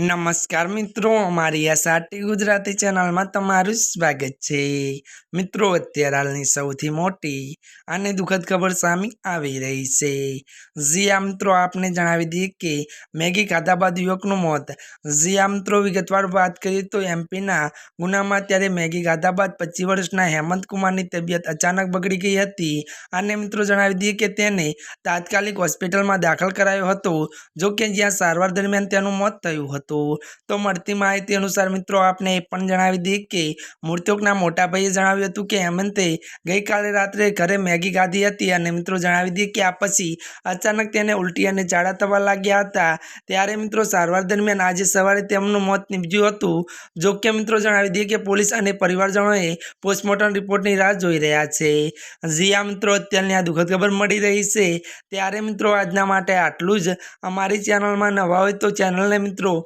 નમસ્કાર મિત્રો, અમારી આ સાટી ગુજરાતી ચેનલમાં તમારું સ્વાગત છે. મિત્રો, અત્યારે હાલની સૌથી મોટી અને દુઃખદ ખબર સામે આવી રહી છે. જીયા મિત્રો, આપને જણાવી દઈએ કે મેગી ખાધા બાદ યુવકનું મોત. જીયા મિત્રો, વિગતવાર વાત કરીએ તો એમપીના ગુનામાં ત્યારે મેગી ખાધા બાદ પચીસ વર્ષના હેમંત કુમારની તબિયત અચાનક બગડી ગઈ હતી અને મિત્રો, જણાવી દઈએ કે તેને તાત્કાલિક હોસ્પિટલમાં દાખલ કરાયો હતો, જો કે જ્યાં સારવાર દરમિયાન તેનું મોત થયું હતું. તો મળતી માહિતી અનુસાર મિત્રો, આપને એ પણ જણાવી દઈએ કે મૃતકના મોટા ભાઈએ જણાવ્યું હતું કે હેમંતે ગઈકાલે રાત્રે ઘરે મેગી ખાધી હતી અને મિત્રો જણાવી દઈએ કે આ પછી અચાનક તેને ઉલટી અને ઝાડા થવા લાગ્યા હતા. ત્યારે મિત્રો સારવાર દરમિયાન આજે સવારે તેમનું મોત નીપજ્યું હતું. જો કે મિત્રો જણાવી દઈએ કે પોલીસ અને પરિવારજનોએ પોસ્ટમોર્ટમ રિપોર્ટની રાહ જોઈ રહ્યા છે. જીયા મિત્રો, અત્યારની આ દુઃખદ ખબર મળી રહી છે. ત્યારે મિત્રો આજના માટે આટલું જ. અમારી ચેનલમાં નવા હોય તો ચેનલને મિત્રો